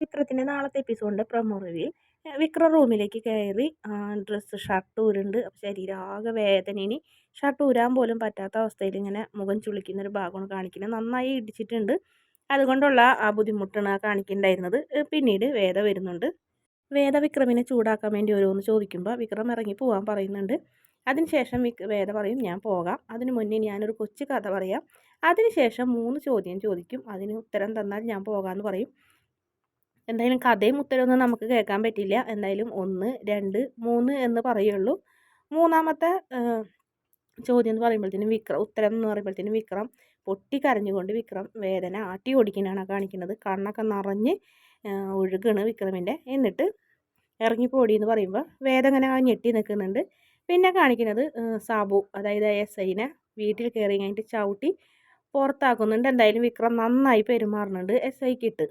വിക്രത്തിന്റെ നാളത്തെ എപ്പിസോഡിന്റെ promo review Vikram റൂമിലേക്ക് കയറി ഡ്രസ്സ് ഷർട്ട് ഊരുണ്ട്. ശരീരം ആകെ വേദന ഇനി ഷർട്ട് ഊരാൻ പോലും പറ്റാത്ത അവസ്ഥയിൽ ഇങ്ങനെ മുഖം ചുളിക്കുന്ന ഒരു ഭാഗമാണ് കാണിക്കുന്നത്. നന്നായി ഇടിച്ചിട്ടുണ്ട്. അതുകൊണ്ടുള്ള ആ ബുദ്ധിമുട്ടാണ് കാണിക്കുന്നുണ്ടായിരുന്നത് പിന്നീട് വേദ വരുന്നുണ്ട്. വേദ വിക്രമിനെ ചൂടാക്കാൻ വേണ്ടി ഓരോന്ന് ചോദിക്കുമ്പോൾ വിക്രം ഇറങ്ങി പോകാൻ പറയുന്നുണ്ട്. അതിനുശേഷം വിക് വേദ പറയും ഞാൻ പോകാം. അതിന് മുന്നേ ഞാനൊരു കൊച്ചു കഥ പറയാം. അതിനുശേഷം മൂന്ന് ചോദ്യം ചോദിക്കും. അതിന് ഉത്തരം തന്നാൽ ഞാൻ പോകാമെന്ന് പറയും. എന്തായാലും കഥയും ഉത്തരവൊന്നും നമുക്ക് കേൾക്കാൻ പറ്റില്ല എന്തായാലും ഒന്ന് രണ്ട് മൂന്ന് എന്ന് പറയുള്ളൂ. മൂന്നാമത്തെ ചോദ്യം എന്ന് പറയുമ്പോഴത്തേനും വിക്രം ഉത്തരം എന്ന് പറയുമ്പോഴത്തേനും വിക്രം. പൊട്ടിക്കരഞ്ഞുകൊണ്ട് വിക്രം വേദന ആട്ടി ഓടിക്കാനാണ് കാണിക്കുന്നത്. കണ്ണൊക്കെ നിറഞ്ഞ് ഒഴുകാണ് വിക്രമിന്റെ. എന്നിട്ട് ഇറങ്ങിപ്പോടി എന്ന് പറയുമ്പോൾ വേദന ഞെട്ടി നിൽക്കുന്നുണ്ട്. പിന്നെ കാണിക്കുന്നത് സാബു അതായത് എസ് ഐനെ വീട്ടിൽ കയറി കഴിഞ്ഞിട്ട് ചവിട്ടി പുറത്താക്കുന്നുണ്ട്. എന്തായാലും വിക്രം നന്നായി പെരുമാറുന്നുണ്ട് എസ് ഐക്ക് ഇട്ട്.